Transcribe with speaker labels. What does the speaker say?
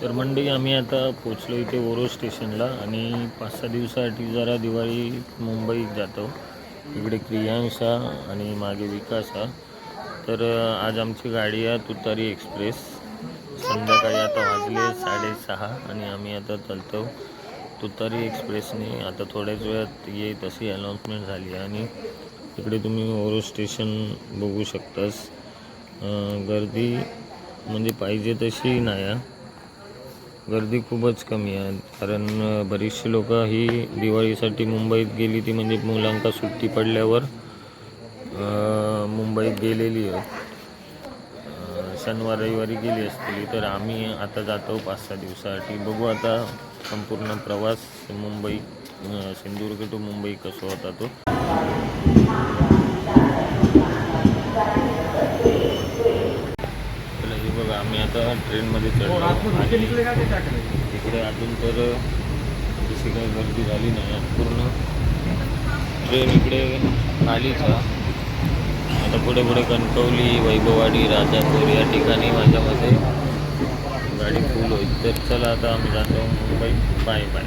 Speaker 1: तर मंडळी आम्ही आता पोचलो इथे ओरो स्टेशनला आणि पाच सहा दिवसासाठी जरा दिवाळी मुंबईत जातो. इकडे क्रियांश आणि मागे विकास. हा तर आज आमची गाडी आहे तुतारी एक्सप्रेस. संध्याकाळी आता वाजले साडेसहा आणि आम्ही आता चालतो तुतारी एक्सप्रेसने. आता थोड्याच वेळात येईल अशी अनाउन्समेंट झाली आहे आणि इकडे तुम्ही ओरो स्टेशन बघू शकतास. गर्दी म्हणजे पाहिजे तशी नाही आहे. गर्दी खूपच कमी आहे. कारण बरीचशी लोक ही दिवाळीसाठी मुंबईत गेली ती म्हणजे मुलांका सुट्टी पडल्यावर मुंबईत गेलेली आहे शनिवार रविवारी गेली असतील. तर आम्ही आता जातो पाच सहा दिवसासाठी. बघू आता संपूर्ण प्रवास मुंबई सिंधुदुर्ग टू मुंबई कसं होता तो चला हे बघा आम्ही आता ट्रेनमध्ये चढलो. आणि इकडे अजून तर जशी काही गर्दी झाली नाही. पूर्ण ट्रेन इकडे खालीच आहे. आता पुढे पुढे कणकवली वैभववाडी राजापूर या ठिकाणी माझ्या मते गाडी फुल होईल. तर चला आता आम्ही जातो मुंबई. Bye bye